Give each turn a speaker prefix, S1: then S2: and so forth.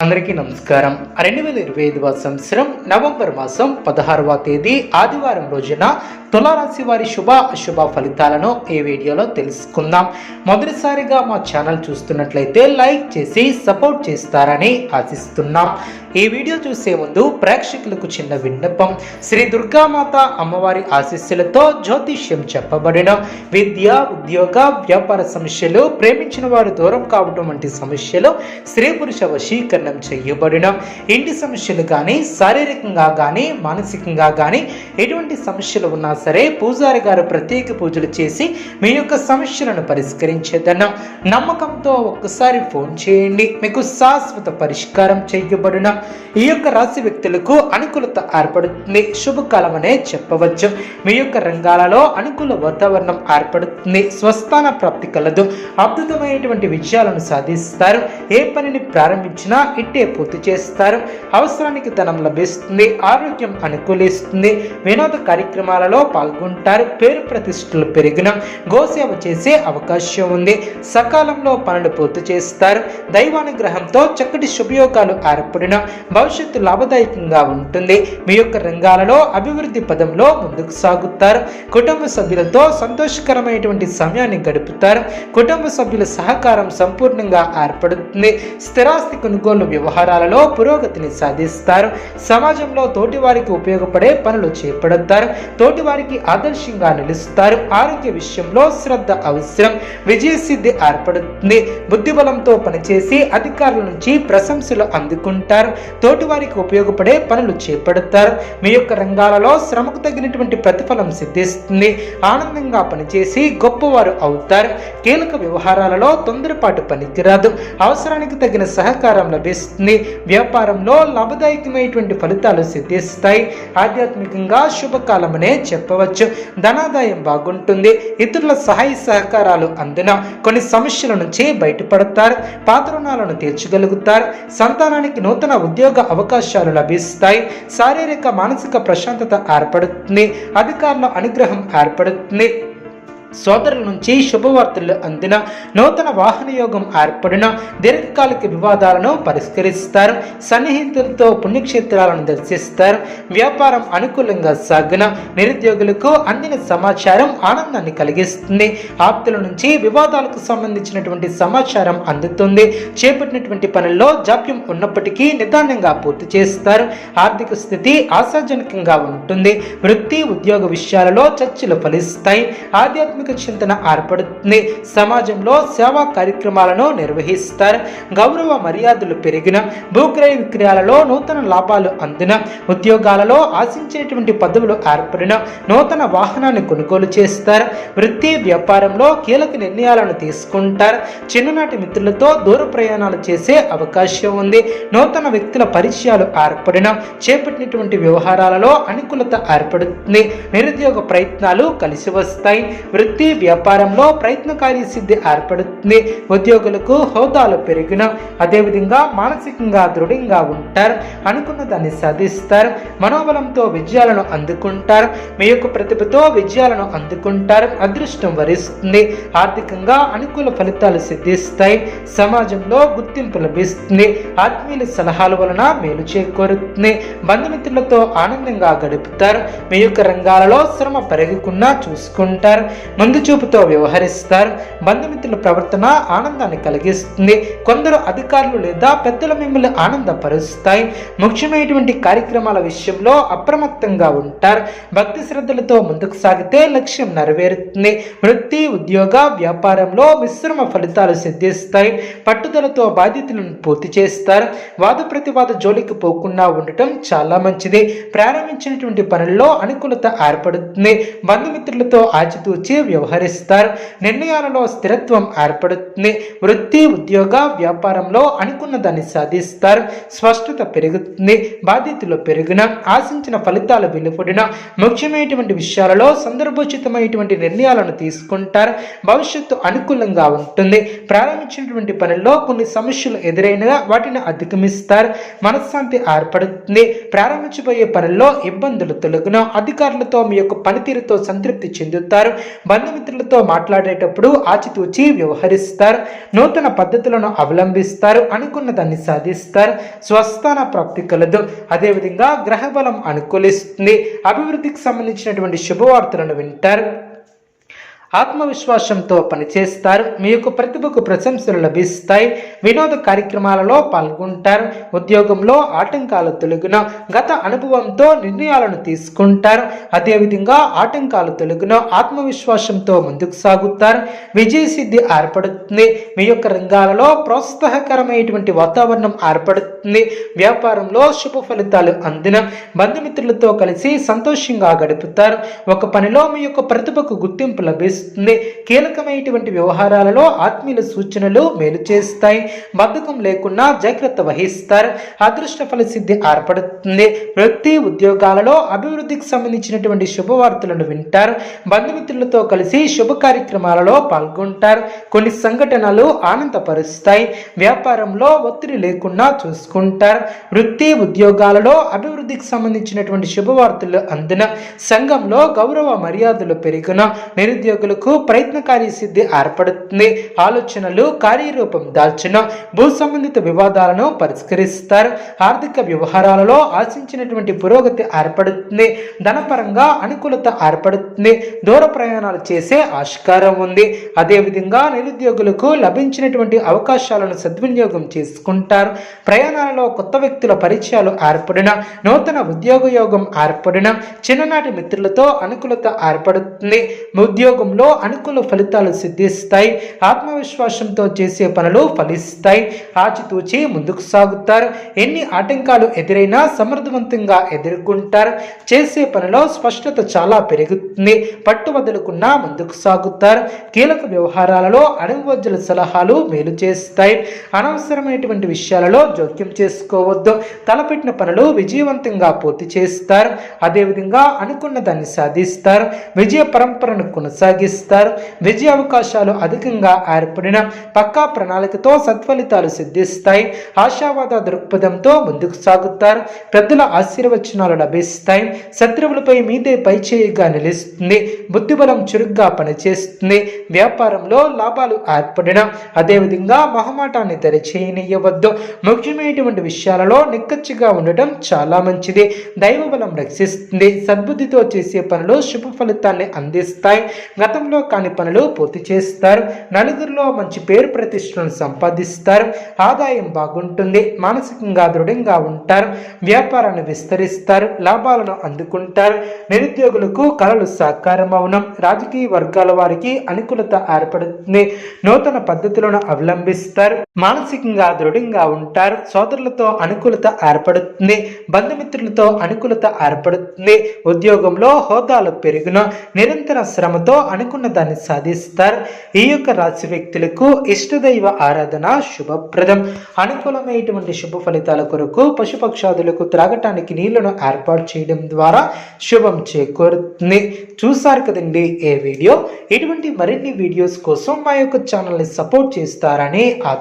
S1: అందరికీ నమస్కారం. రెండు వేల ఇరవై ఐదవ సంవత్సరం నవంబర్ మాసం పదహారవ తేదీ ఆదివారం రోజున తులారాశి వారి శుభ అశుభ ఫలితాలను ఈ వీడియోలో తెలుసుకుందాం. మొదటిసారిగా మా ఛానల్ చూస్తున్నట్లయితే లైక్ చేసి సపోర్ట్ చేస్తారని ఆశిస్తున్నాం. ఈ వీడియో చూసే ముందు ప్రేక్షకులకు చిన్న విన్నపం. శ్రీ దుర్గామాత అమ్మవారి ఆశీస్సులతో జ్యోతిష్యం చెప్పబడిన విద్య ఉద్యోగ వ్యాపార సమస్యలు ప్రేమించిన వారు దూరం కావడం వంటి సమస్యలు స్త్రీ పురుష వశీకరణ చేయబడిన ఇంటి సమస్యలు కానీ శారీరకంగా కానీ మానసికంగా కానీ ఎటువంటి సమస్యలు ఉన్నా సరే పూజారి గారు ప్రత్యేక పూజలు చేసి మీ యొక్క సమస్యలను పరిష్కరించేదన్న నమ్మకంతో ఒక్కసారి ఫోన్ చేయండి. మీకు శాశ్వత పరిష్కారం చేయబడిన ఈ యొక్క రాశి వ్యక్తులకు అనుకూలత ఏర్పడుతుంది. శుభకాలం అనే చెప్పవచ్చు. మీ యొక్క రంగాలలో అనుకూల వాతావరణం ఏర్పడుతుంది. స్వస్థాన ప్రాప్తి కలదు. అద్భుతమైనటువంటి విజయాలను సాధిస్తారు. ఏ పనిని ప్రారంభించినా ఇట్టే పూర్తి చేస్తారు. అవసరానికి ధనం లభిస్తుంది ఆరోగ్యం అనుకూలిస్తుంది. వినోద కార్యక్రమాలలో పాల్గొంటారు. పేరు ప్రతిష్టలు పెరిగిన గోసేవ చేసే అవకాశం ఉంది. సకాలంలో పనులు పూర్తి చేస్తారు. దైవానుగ్రహంతో చక్కటి శుభయోగాలు ఏర్పడిన భవిష్యత్తు లాభదాయకంగా ఉంటుంది. మీ యొక్క రంగాలలో అభివృద్ధి పదంలో ముందుకు సాగుతారు. కుటుంబ సభ్యులతో సంతోషకరమైనటువంటి సమయాన్ని గడుపుతారు. కుటుంబ సభ్యుల సహకారం సంపూర్ణంగా ఏర్పడుతుంది. స్థిరాస్తి కొనుగోలు వ్యవహారాలలో పురోగతిని సాధిస్తారు. సమాజంలో తోటివారికి ఉపయోగపడే పనులు చేపడతారు. తోటివారికి ఆదర్శంగా నిలుస్తారు. ఆరోగ్య విషయంలో శ్రద్ధ అవసరం. విజయసిద్ధి ఏర్పడుతుంది. బుద్ధిబలంతో పనిచేసి అధికారుల నుంచి ప్రశంసలు అందుకుంటారు. తోటివారికి ఉపయోగపడే పనులు చేపడతారు. మీ యొక్క రంగాలలో శ్రమకు తగినటువంటి ప్రతిఫలం సిద్ధిస్తుంది. ఆనందంగా పనిచేసి గొప్పవారు అవుతారు. కీలక వ్యవహారాలలో తొందరపాటు పనికిరాదు. అవసరానికి తగిన సహకారం లభిస్తుంది. వ్యాపారంలో లాభదాయకమైనటువంటి ఫలితాలు సిద్ధిస్తాయి. ఆధ్యాత్మికంగా శుభకాలమనే చెప్పవచ్చు. ధనాదాయం బాగుంటుంది. ఇతరుల సహాయ సహకారాలు అందిన కొన్ని సమస్యల నుంచి బయటపడతారు. పాత రుణాలను తీర్చగలుగుతారు. సంతానానికి నూతన ఉద్యోగ అవకాశాలు లభిస్తాయి. శారీరక మానసిక ప్రశాంతత ఏర్పడుతుంది. అధికారుల అనుగ్రహం ఏర్పడుతుంది. సోదరుల నుంచి శుభవార్తలు అందిన నూతన వాహన యోగం ఏర్పడిన దీర్ఘకాలిక వివాదాలను పరిష్కరిస్తారు. సన్నిహితులతో పుణ్యక్షేత్రాలను దర్శిస్తారు. వ్యాపారం అనుకూలంగా సాగిన నిరుద్యోగులకు అందిన సమాచారం ఆనందాన్ని కలిగిస్తుంది. ఆప్తుల నుంచి వివాదాలకు సంబంధించినటువంటి సమాచారం అందుతుంది. చేపట్టినటువంటి పనుల్లో జాప్యం ఉన్నప్పటికీ నిదానంగా పూర్తి చేస్తారు. ఆర్థిక స్థితి ఆశాజనకంగా ఉంటుంది. వృత్తి ఉద్యోగ విషయాలలో చర్చలు ఫలిస్తాయి. ఆధ్యాత్మిక చింతన ఏర్పడుతుంది. సమాజంలో సేవా కార్యక్రమాలను నిర్వహిస్తారు. గౌరవ మర్యాదలు పెరిగిన భూక్రయ విక్రయాలలో నూతన లాభాలు అందిన ఉద్యోగాలలో ఆశించేటువంటి పదవులు ఏర్పడిన నూతన వాహనాన్ని కొనుగోలు చేస్తారు. వృత్తి వ్యాపారంలో కీలక నిర్ణయాలను తీసుకుంటారు. చిన్ననాటి మిత్రులతో దూర ప్రయాణాలు చేసే అవకాశం ఉంది. నూతన వ్యక్తుల పరిచయాలు ఏర్పడిన చేపట్టినటువంటి వ్యవహారాలలో అనుకూలత ఏర్పడుతుంది. నిరుద్యోగ ప్రయత్నాలు కలిసి వస్తాయి. వృత్తి వ్యాపారంలో ప్రయత్నకారి సిద్ధి ఏర్పడుతుంది. ఉద్యోగులకు హోదాలు పెరిగిన అదేవిధంగా మానసికంగా దృఢంగా ఉంటారు. అనుకున్న దాన్ని సాధిస్తారు. మనోబలంతో విజయాలను అందుకుంటారు. మీ యొక్క ప్రతిభతో విజయాలను అందుకుంటారు. అదృష్టం వరిస్తుంది. ఆర్థికంగా అనుకూల ఫలితాలు సిద్ధిస్తాయి. సమాజంలో గుర్తింపు లభిస్తుంది. ఆత్మీయుల సలహాల వలన మేలు చేకూరుతుంది. బంధుమిత్రులతో ఆనందంగా గడుపుతారు. మీ యొక్క రంగాలలో శ్రమ పెరగకుండా చూసుకుంటారు. ముందు చూపుతో వ్యవహరిస్తారు. బంధుమిత్రుల ప్రవర్తన ఆనందాన్ని కలిగిస్తుంది. కొందరు అధికారులు లేదా పెద్దల మిమ్మల్ని ఆనందపరుస్తాయి. ముఖ్యమైనటువంటి కార్యక్రమాల విషయంలో అప్రమత్తంగా ఉంటారు. భక్తి శ్రద్ధలతో ముందుకు సాగితే లక్ష్యం నెరవేరుతుంది. వృత్తి ఉద్యోగ వ్యాపారంలో మిశ్రమ ఫలితాలు సిద్ధిస్తాయి. పట్టుదలతో బాధ్యతలను పూర్తి చేస్తారు. వాద ప్రతివాద జోలికి పోకుండా ఉండటం చాలా మంచిది. ప్రారంభించినటువంటి పనుల్లో అనుకూలత ఏర్పడుతుంది. బంధుమిత్రులతో ఆచితూచి వ్యవహరిస్తారు. నిర్ణయాలలో స్థిరత్వం ఏర్పడుతుంది. వృత్తి ఉద్యోగ వ్యాపారంలో అనుకున్న దాన్ని సాధిస్తారు. స్పష్టత పెరుగుతుంది. బాధ్యతలు పెరిగిన ఆశించిన ఫలితాలు వెలువడిన ముఖ్యమైనటువంటి విషయాలలో సందర్భోచితమైనటువంటి నిర్ణయాలను తీసుకుంటారు. భవిష్యత్తు అనుకూలంగా ఉంటుంది. ప్రారంభించినటువంటి పనుల్లో కొన్ని సమస్యలు ఎదురైనగా వాటిని అధిగమిస్తారు. మనశ్శాంతి ఏర్పడుతుంది. ప్రారంభించబోయే పనుల్లో ఇబ్బందులు తొలగిన అధికారులతో మీ యొక్క పనితీరుతో సంతృప్తి చెందుతారు. బంధుమిత్రులతో మాట్లాడేటప్పుడు ఆచితూచి వ్యవహరిస్తారు నూతన పద్ధతులను అవలంబిస్తారు అనుకున్న దాన్ని సాధిస్తారు స్వస్థాన ప్రాప్తి కలదు. అదేవిధంగా గ్రహబలం అనుకూలిస్తుంది. అభివృద్ధికి సంబంధించినటువంటి శుభవార్తలను వింటారు. ఆత్మవిశ్వాసంతో పనిచేస్తారు. మీ యొక్క ప్రతిభకు ప్రశంసలు లభిస్తాయి. వినోద కార్యక్రమాలలో పాల్గొంటారు. ఉద్యోగంలో ఆటంకాలు తొలగిన గత అనుభవంతో నిర్ణయాలను తీసుకుంటారు. అదేవిధంగా ఆటంకాలు తొలగిన ఆత్మవిశ్వాసంతో ముందుకు సాగుతారు. విజయసిద్ధి ఏర్పడుతుంది. మీ యొక్క రంగాలలో ప్రోత్సాహకరమైనటువంటి వాతావరణం ఏర్పడుతుంది. వ్యాపారంలో శుభ ఫలితాలు అందిన బంధుమిత్రులతో కలిసి సంతోషంగా గడుపుతారు. ఒక పనిలో మీ యొక్క ప్రతిభకు గుర్తింపు లభిస్తుంది. కీలకమైనటువంటి వ్యవహారాలలో ఆత్మీయుల సూచనలు మేలు చేస్తాయి. బద్ధకం లేకుండా జాగ్రత్త వహిస్తారు. అదృష్ట ఫలసిద్ధి ఏర్పడుతుంది. వృత్తి ఉద్యోగాలలో అభివృద్ధికి సంబంధించినటువంటి శుభవార్తలను వింటారు. బంధుమిత్రులతో కలిసి శుభ కార్యక్రమాలలో పాల్గొంటారు. కొన్ని సంఘటనలు ఆనందపరుస్తాయి. వ్యాపారంలో ఒత్తిడి లేకుండా చూసుకుంటారు. వృత్తి ఉద్యోగాలలో అభివృద్ధికి సంబంధించినటువంటి శుభవార్తలు అందిన సంఘంలో గౌరవ మర్యాదలు పెరిగిన నిరుద్యోగులకు ప్రయత్నకారి సిద్ధి ఏర్పడుతుంది. ఆలోచనలు కార్యరూపం దాల్చిన భూ సంబంధిత వివాదాలను పరిష్కరిస్తారు. ఆర్థిక వ్యవహారాలలో ఆశించినటువంటి పురోగతి ఏర్పడుతుంది. ధనపరంగా అనుకూలత ఏర్పడుతుంది. దూర ప్రయాణాలు చేసే ఆస్కారం ఉంది. అదేవిధంగా నిరుద్యోగులకు లభించినటువంటి అవకాశాలను సద్వినియోగం చేసుకుంటారు. ప్రయాణాలలో కొత్త వ్యక్తుల పరిచయాలు ఏర్పడిన నూతన ఉద్యోగ యోగం ఏర్పడిన చిన్ననాటి మిత్రులతో అనుకూలత ఏర్పడుతుంది. ఉద్యోగంలో అనుకూల ఫలితాలు సిద్ధిస్తాయి. ఆత్మవిశ్వాసంతో చేసే పనులు ఫలిస్తాయి. ఆచితూచి ముందుకు సాగుతారు. ఎన్ని ఆటంకాలు ఎదురైనా సమర్థవంతంగా ఎదుర్కొంటారు. చేసే పనిలో స్పష్టత చాలా పెరుగుతుంది. పట్టు వదలకుండా ముందుకు సాగుతారు. కీలక వ్యవహారాలలో అనుభవజ్జుల సలహాలు మేలు చేస్తాయి. అనవసరమైనటువంటి విషయాలలో జోక్యం చేసుకోవద్దు. తలపెట్టిన పనులు విజయవంతంగా పూర్తి చేస్తారు. అదేవిధంగా అనుకున్న దాన్ని సాధిస్తారు. విజయ పరంపరను కొనసాగిస్తారు విజయ అవకాశాలు అధికంగా ఏర్పడిన పక్కా ప్రణాళికతో సత్ఫలితాలు సిద్ధిస్తాయి. ఆశావాద దృక్పథంతో ముందుకు సాగుతారు. పెద్దల ఆశీర్వచనాలు లభిస్తాయి. శత్రువులపై మీదే పైచేయిగా నిలుస్తుంది. బుద్ధిబలం చురుగ్గా పనిచేస్తుంది. వ్యాపారంలో లాభాలు ఏర్పడిన అదేవిధంగా మహమాటాన్ని తెరచేయనియవద్దు. ముఖ్యమైనటువంటి విషయాలలో నిక్కచ్చిగా ఉండటం చాలా మంచిది. దైవబలం రక్షిస్తుంది. సద్బుద్ధితో చేసే పనులు శుభ ఫలితాన్ని అందిస్తాయి. గతంలో కాని పనులు పూర్తి చేస్తారు. నలుగురిలో మంచి పేరు ప్రతిష్టలను సంపాదిస్తారు. ఆదాయం బాగుంటుంది. మానసికంగా దృఢంగా ఉంటారు. వ్యాపారాన్ని విస్తరిస్తారు. లాభాలను అందుకుంటారు. నిరుద్యోగులకు కళలు సాకారం అవనం. రాజకీయ వర్గాల వారికి అనుకూలత ఏర్పడుతుంది. నూతన పద్ధతులను అవలంబిస్తారు. మానసికంగా దృఢంగా ఉంటారు. సోదరులతో అనుకూలత ఏర్పడుతుంది. బంధుమిత్రులతో అనుకూలత ఏర్పడుతుంది. ఉద్యోగంలో హోదాలు పెరిగిన. నిరంతర శ్రమతో అనుకున్న దాన్ని సాధిస్తారు. ఈ యొక్క రాశి వ్యక్తులకు ఇష్టదైవ ఆరాధన శుభప్రదం. అనుకూలమైనటువంటి శుభ ఫలితాల కొరకు పశుపక్షాదులకు త్రాగటానికి నీళ్ళను ఏర్పాటు చేయడం ద్వారా శుభం చేకూరుతుంది. చూసారు కదండి ఏ వీడియో? ఇటువంటి మరిన్ని వీడియోస్ కోసం మా యొక్క ఛానల్ని సపోర్ట్ చేస్తారని